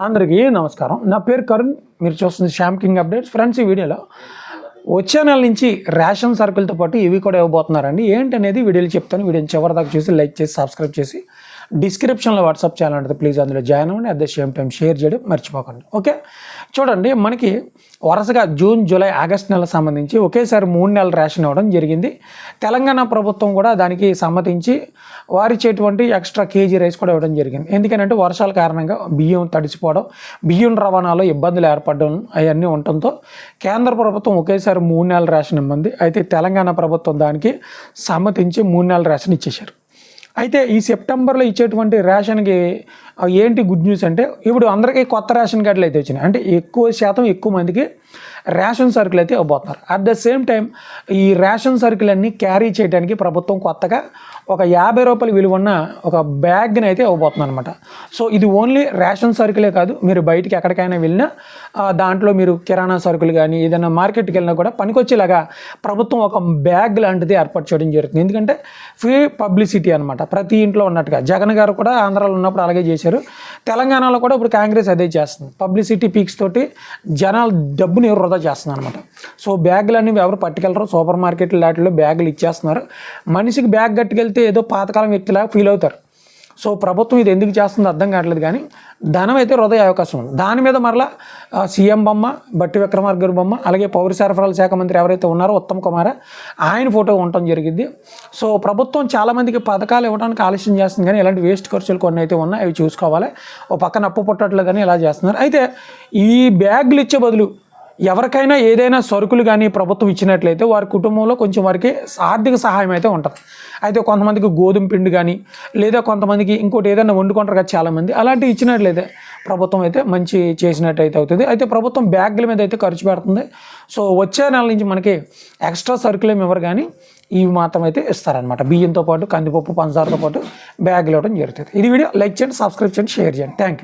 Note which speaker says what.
Speaker 1: అందరికీ నమస్కారం. నా పేరు కరుణ్. మీరు చూస్తుంది శ్యామ్ కింగ్ అప్డేట్స్. ఫ్రెండ్స్ ఈ వీడియోలో వచ్చే నెల నుంచి రేషన్ సరుకులతో పాటు ఇవి కూడా ఇవ్వబోతున్నారండి. ఏంటి అనేది వీడియోలు చెప్తాను. వీడియోని చివరి దాకా చూసి లైక్ చేసి సబ్స్క్రైబ్ చేసి డిస్క్రిప్షన్లో వాట్సాప్ ఛానల్ ఉంటుంది. ప్లీజ్ అందులో జాయిన్ అవ్వండి. At the same time share చేయడం మర్చిపోకండి. ఓకే? చూడండి మనకి వరుసగా జూన్ జూలై ఆగస్ట్ నెల సంబంధించి ఒకేసారి మూడు నెలల రేషన్ ఇవ్వడం జరిగింది. తెలంగాణ ప్రభుత్వం కూడా దానికి సమ్మతించి వారిచ్చేటువంటి ఎక్స్ట్రా కేజీ రైస్ కూడా ఇవ్వడం జరిగింది. ఎందుకంటే వర్షాల కారణంగా బియ్యం తడిసిపోవడం బియ్యం రవాణాలో ఇబ్బందులు ఏర్పడడం అవన్నీ ఉండటంతో కేంద్ర ప్రభుత్వం ఒకేసారి మూడు నెలల రేషన్ ఇమ్మంది. అయితే తెలంగాణ ప్రభుత్వం దానికి సమ్మతించి మూడు నెలల రేషన్ ఇచ్చేశారు. అయితే ఈ సెప్టెంబర్లో ఇచ్చేటువంటి రేషన్కి ఏంటి గుడ్ న్యూస్ అంటే ఇప్పుడు అందరికీ కొత్త రేషన్ కార్డులు అయితే వచ్చినాయి. అంటే ఎక్కువ శాతం ఎక్కువ మందికి రేషన్ సరుకులు అయితే ఇవ్వబోతున్నారు. అట్ ద సేమ్ టైం ఈ రేషన్ సరుకులన్నీ క్యారీ చేయడానికి ప్రభుత్వం కొత్తగా ఒక యాభై రూపాయల విలువ ఉన్న ఒక బ్యాగ్ని అయితే ఇవ్వబోతుంది అనమాట సో ఇది ఓన్లీ రేషన్ సరుకులే కాదు మీరు బయటికి ఎక్కడికైనా వెళ్ళినా దాంట్లో మీరు కిరాణా సరుకులు కానీ ఏదైనా మార్కెట్కి వెళ్ళినా కూడా పనికొచ్చేలాగా ప్రభుత్వం ఒక బ్యాగ్ లాంటిది ఏర్పాటు చేయడం జరుగుతుంది. ఎందుకంటే ఫ్రీ పబ్లిసిటీ అనమాట ప్రతి ఇంట్లో ఉన్నట్టుగా. జగన్ గారు కూడా ఆంధ్రాలో ఉన్నప్పుడు అలాగే చేశారు. తెలంగాణలో కూడా ఇప్పుడు కాంగ్రెస్ అదే చేస్తుంది. పబ్లిసిటీ పీక్స్ తోటి జనాలు డబ్బుని వృధా చేస్తున్నారు అనమాట సో బ్యాగులు అనేవి ఎవరు పట్టుకెళ్ళరు. సూపర్ మార్కెట్లు వాటిలో బ్యాగులు ఇచ్చేస్తున్నారు. మనిషికి బ్యాగ్ కట్టుకెళ్తే ఏదో పాతకాలం వ్యక్తిలా ఫీల్ అవుతారు. సో ప్రభుత్వం ఇది ఎందుకు చేస్తుందో అర్థం కావట్లేదు కానీ ధనం అయితే హృదయ అవకాశం ఉంది. దాని మీద మరలా సీఎం బొమ్మ బట్టి విక్రమార్క బొమ్మ అలాగే పౌర సరఫరాల శాఖ మంత్రి ఎవరైతే ఉన్నారో ఉత్తమ్ కుమార్ ఆయన ఫోటో ఉండటం జరిగింది. సో ప్రభుత్వం చాలామందికి పథకాలు ఇవ్వడానికి ఆలస్యం చేస్తుంది కానీ ఇలాంటి వేస్ట్ ఖర్చులు కొన్ని అయితే ఉన్నాయి అవి చూసుకోవాలి. ఓ పక్కన అప్పు పుట్టట్లేదని ఇలా చేస్తున్నారు. అయితే ఈ బ్యాగులు ఇచ్చే బదులు ఎవరికైనా ఏదైనా సరుకులు కానీ ప్రభుత్వం ఇచ్చినట్లయితే వారి కుటుంబంలో కొంచెం వారికి ఆర్థిక సహాయం అయితే ఉంటుంది. అయితే కొంతమందికి గోధుమ పిండి కానీ లేదా కొంతమందికి ఇంకోటి ఏదైనా వండుకుంటారు కదా చాలామంది అలాంటివి ఇచ్చినట్లయితే ప్రభుత్వం అయితే మంచి చేసినట్టయితే అవుతుంది. అయితే ప్రభుత్వం బ్యాగుల మీద అయితే ఖర్చు పెడుతుంది. సో వచ్చే నెల నుంచి మనకి ఎక్స్ట్రా సరుకులు ఏమి ఇవ్వరు కానీ ఇవి మాత్రం అయితే ఇస్తారనమాట బియ్యంతో పాటు కందిపప్పు పంచదారతో పాటు బ్యాగులు ఇవ్వడం జరుగుతుంది. ఇది వీడియో లైక్ చేయండి సబ్స్క్రైబ్ చేయండి షేర్ చేయండి. Thank you